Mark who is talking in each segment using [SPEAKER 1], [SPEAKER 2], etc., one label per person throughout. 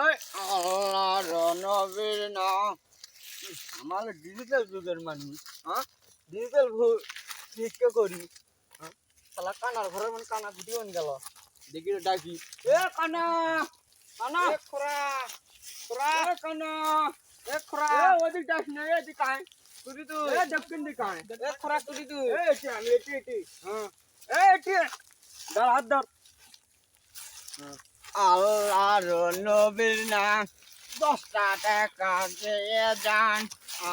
[SPEAKER 1] ওই আল্লাহর নবীর নাম। আমার ডিজিটাল যুগের মানুষ হ্যাঁ? ডিজিটাল ভিডিও করি হ্যাঁ? শালা কানার ঘরের মানে কানা ভিডিও গেল। দেখি ডাকি। এ কানা কানা।
[SPEAKER 2] খোরা খোরা
[SPEAKER 1] কানা
[SPEAKER 2] এ খোরা
[SPEAKER 1] ওদিক ডাক না এদিক কায়
[SPEAKER 2] তুই তুই।
[SPEAKER 1] এ দক্ষিণ দিক কায়
[SPEAKER 2] এ খোরা তুই তুই।
[SPEAKER 1] এ এটি আমি এটি এটি। হ্যাঁ। এ এটি। ধর হাত ধর। আল্লাহর নবীর নাম। দশটা টাকা দিয়ে যান।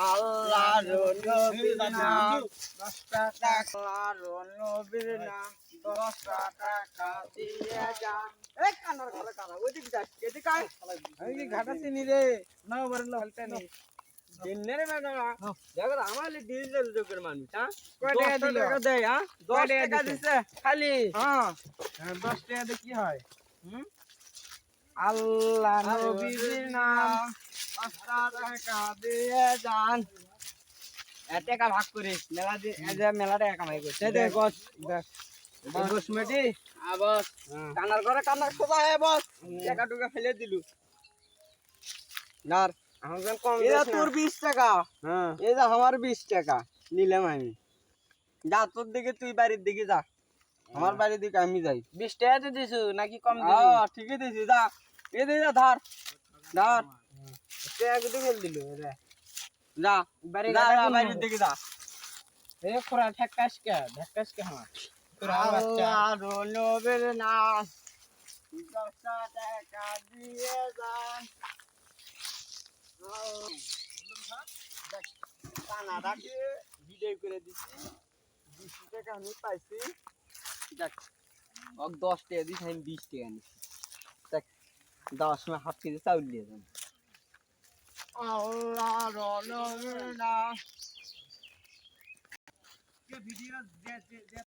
[SPEAKER 1] আল্লাহর নবীর নাম। দশটা টাকা আল্লাহর নবীর নাম। দশটা টাকা দিয়ে যান। এই কানার ঘরে কানা ওইদিক যাস এদিক আয়।
[SPEAKER 2] আমি ঘাটা চিনি রে। না বারে ললতে নি
[SPEAKER 1] দিনের ম্যাডাম দেখো আমার ডিজিটাল যুগের মানুষ হ্যাঁ?
[SPEAKER 2] কয় টাকা দিল?
[SPEAKER 1] টাকা দেয় হ্যাঁ? দশ
[SPEAKER 2] টাকা
[SPEAKER 1] টাকা
[SPEAKER 2] দিছে?
[SPEAKER 1] দিছে
[SPEAKER 2] খালি।
[SPEAKER 1] হ্যাঁ।
[SPEAKER 2] হ্যাঁ, দশ টাকা দিয়ে কি হয়?
[SPEAKER 1] হুম?
[SPEAKER 2] আল্লাহ
[SPEAKER 1] নবীর নাম। পাঁচটা টাকা দিয়ে যান টাকা ভাগ করে। মেলা দিয়ে এ যে মেলা টাকা কামাই করছে।
[SPEAKER 2] দে,
[SPEAKER 1] দেখ। বস
[SPEAKER 2] দেখ।
[SPEAKER 1] বস। মেটি। বস। কানার ঘরে কানার খোদা হে বস। টাকা টুকা ফেলে দিলু। নার
[SPEAKER 2] আমাকে কম
[SPEAKER 1] এটা
[SPEAKER 2] দিস না।
[SPEAKER 1] তোর বিশ টাকা।
[SPEAKER 2] হ্যাঁ।
[SPEAKER 1] এই যে আমার বিশ টাকা। নিলাম আমি। যা তোর দিকে তুই বাড়ির দিকে যা। আমার বাড়ির দিকে আমি যাই।
[SPEAKER 2] বিশ টাকা তো দিছু নাকি কম
[SPEAKER 1] ঠিকই দিছি যা। এ দে যা ধার। ধার।
[SPEAKER 2] টাকা কিন্তু ফেল দিল রে
[SPEAKER 1] যা
[SPEAKER 2] বাড়ি
[SPEAKER 1] যা? দিকে যা।
[SPEAKER 2] এ খোরা ঠেকাস কে? ঢেকাস কে তোরা বাচ্চা।
[SPEAKER 1] আল্লাহর নবীর নাম। দশটা টাকা দিয়ে যান কানাডাকে করে দিচ্ছি বিশ টাকা আমি পাইছি দেখ দশ টাকা দিস আমি বিশ টাকা নিচ্ছি দশ সময় হাফ কেজি চাউল দিয়ে দেন।
[SPEAKER 2] ভিডিও